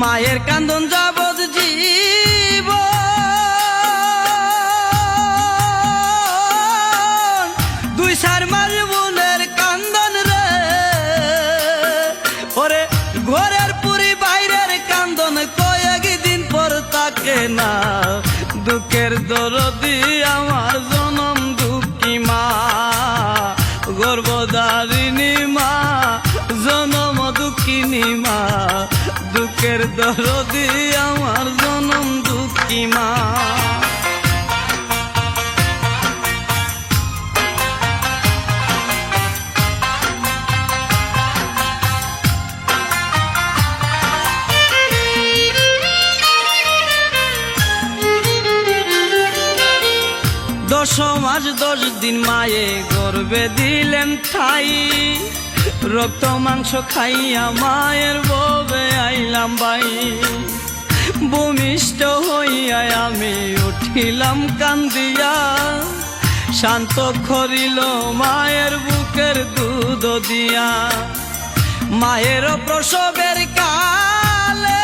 মায়ের কান্দন যাবত জীব দুই সার মার বোনের কান্দন রে। ওরে ঘরের পুরি বাইরের কান্দন কয়েক দিন পর তাকে না, দুঃখের দরদি দুঃখের দরদি আমার জনম দুঃখী মা। দশ মাস দশ দিন মায়ে গর্বে দিলেন ঠাই। রক্ত, মাংস খাইয়া মায়ের ববে আইলাম বাই ভূমিষ্ঠ হইয়া আমি উঠিলাম কান্দিয়া। শান্ত করিল মায়ের বুকের দুধ দিয়া। মায়ের প্রসবের কালে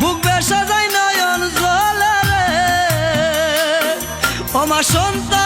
বুক বেসা যায় নয়ন জলে আমার সন্তানের লইয়া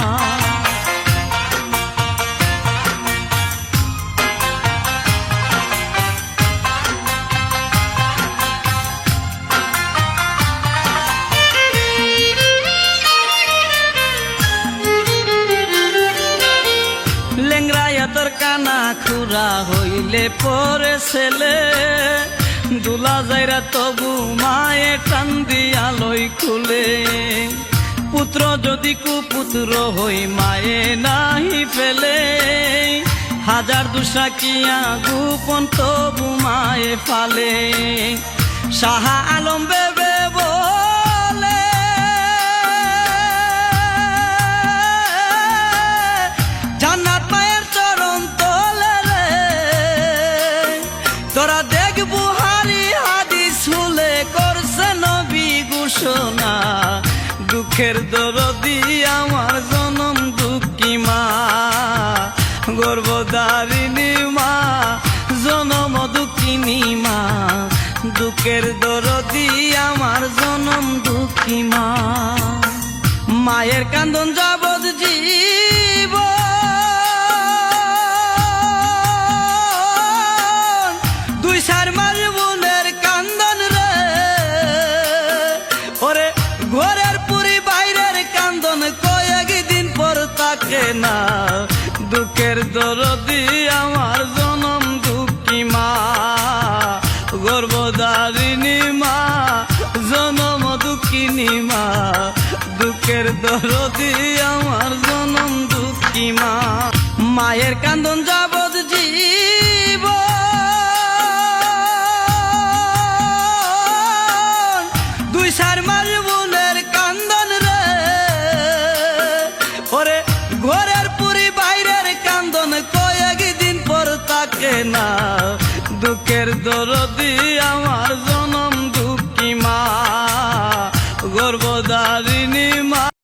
তোর কানা খুরা হইলে পরে ছেলে। দুলা যাইরা তবু মায়ে টান দিয়া খুলে। পুত্র যদি কুপুত্র হই মায়ে নাহি ফেলে। হাজার দুসা কিয়া গোপন তবু মায়ে ফালে। সাহা আলম দেখ বুহারি হাদিস হুলে করছে নবী ঘোষণা। দুঃখের দরদি আমার জনম দুঃখী মা। গর্ভধারিণী মা, জনম দুঃখিনী মা। দুঃখের দরদি আমার জনম দুঃখী মা। মায়ের কান্দন যাবত জীব দুই সার বোনের কান্দন রে। ওরে ঘরের পুরি বাইরের কান্দন কয়েক দিন পর তাকে না। দুঃখের দরদি আমার জনম দুঃখী মা। গর্ভধারিণী মা, জনম দুঃখিনী মা। দুঃখের দরদি আমার জনম দুঃখী মা। মায়ের কান্দন দরদি আমার জনম দুঃখী মা।